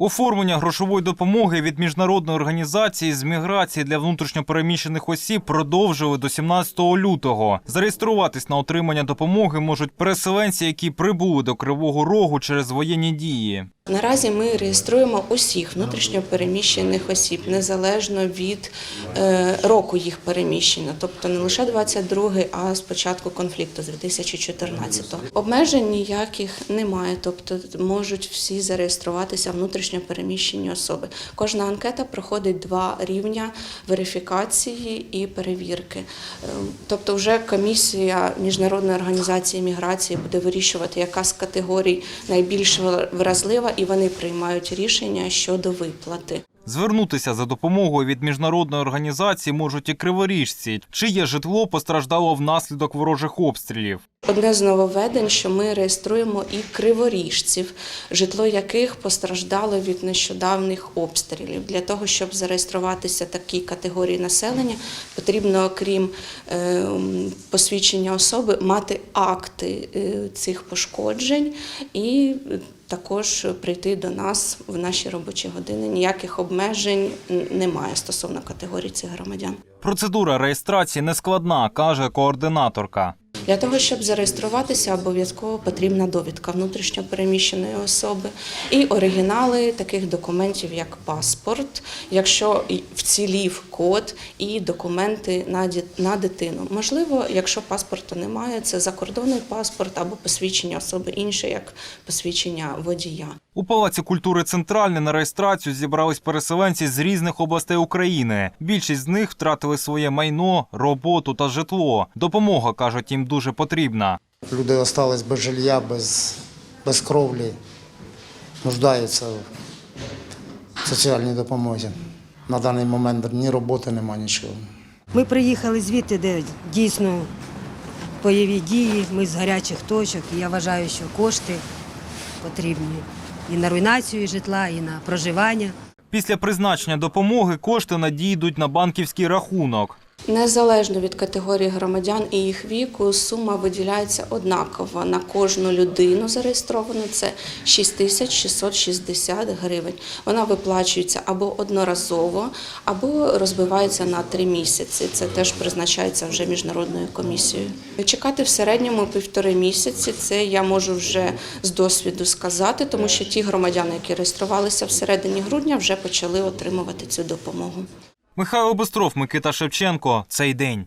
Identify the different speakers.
Speaker 1: Оформлення грошової допомоги від міжнародної організації з міграції для внутрішньопереміщених осіб продовжили до 17 лютого. Зареєструватись на отримання допомоги можуть переселенці, які прибули до Кривого Рогу через воєнні дії.
Speaker 2: Наразі ми реєструємо усіх внутрішньопереміщених осіб незалежно від е, року їх переміщення, тобто не лише 22-й, а з початку конфлікту з 2014-го. Обмежень ніяких немає, тобто можуть всі зареєструватися внутрішньопереміщені особи. Кожна анкета проходить два рівня верифікації і перевірки. Е, Тобто, вже комісія міжнародної організації міграції буде вирішувати, яка з категорій найбільш вразлива, і вони приймають рішення щодо виплати.
Speaker 1: Звернутися за допомогою від міжнародної організації можуть і криворіжці, чиє житло постраждало внаслідок ворожих обстрілів.
Speaker 2: Одне з нововведень, що ми реєструємо і криворіжців, житло яких постраждало від нещодавних обстрілів. Для того, щоб зареєструватися такій категорії населення, потрібно, окрім е, посвідчення особи, мати акти е, цих пошкоджень і також прийти до нас в наші робочі години. Ніяких обмежень немає стосовно категорії цих громадян.
Speaker 1: Процедура реєстрації нескладна, каже координаторка.
Speaker 2: Для того, щоб зареєструватися, обов'язково потрібна довідка внутрішньопереміщеної особи і оригінали таких документів, як паспорт, якщо вцілів код і документи на дитину. Можливо, якщо паспорту немає, це закордонний паспорт або посвідчення особи інше, як посвідчення водія.
Speaker 1: У Палаці культури Центральне на реєстрацію зібрались переселенці з різних областей України. Більшість з них втратили своє майно, роботу та житло. Допомога, кажуть, їм дуже потрібна.
Speaker 3: Люди залишились без жилья, без, без кровлі, нуждаються в соціальній допомозі. На даний момент ні роботи, нема нічого.
Speaker 4: Ми приїхали звідти, де дійсно бойові дії, ми з гарячих точок. І я вважаю, що кошти потрібні і на руйнацію житла, і на проживання.
Speaker 1: Після призначення допомоги кошти надійдуть на банківський рахунок.
Speaker 2: Незалежно від категорії громадян і їх віку, сума виділяється однаково на кожну людину зареєстровану. Це 6660 гривень. Вона виплачується або одноразово, або розбивається на три місяці. Це теж призначається вже міжнародною комісією. Чекати в середньому півтори місяці. Це я можу вже з досвіду сказати, тому що ті громадяни, які реєструвалися в середині грудня, вже почали отримувати цю допомогу.
Speaker 1: Михайло Бистров, Микита Шевченко. Цей день.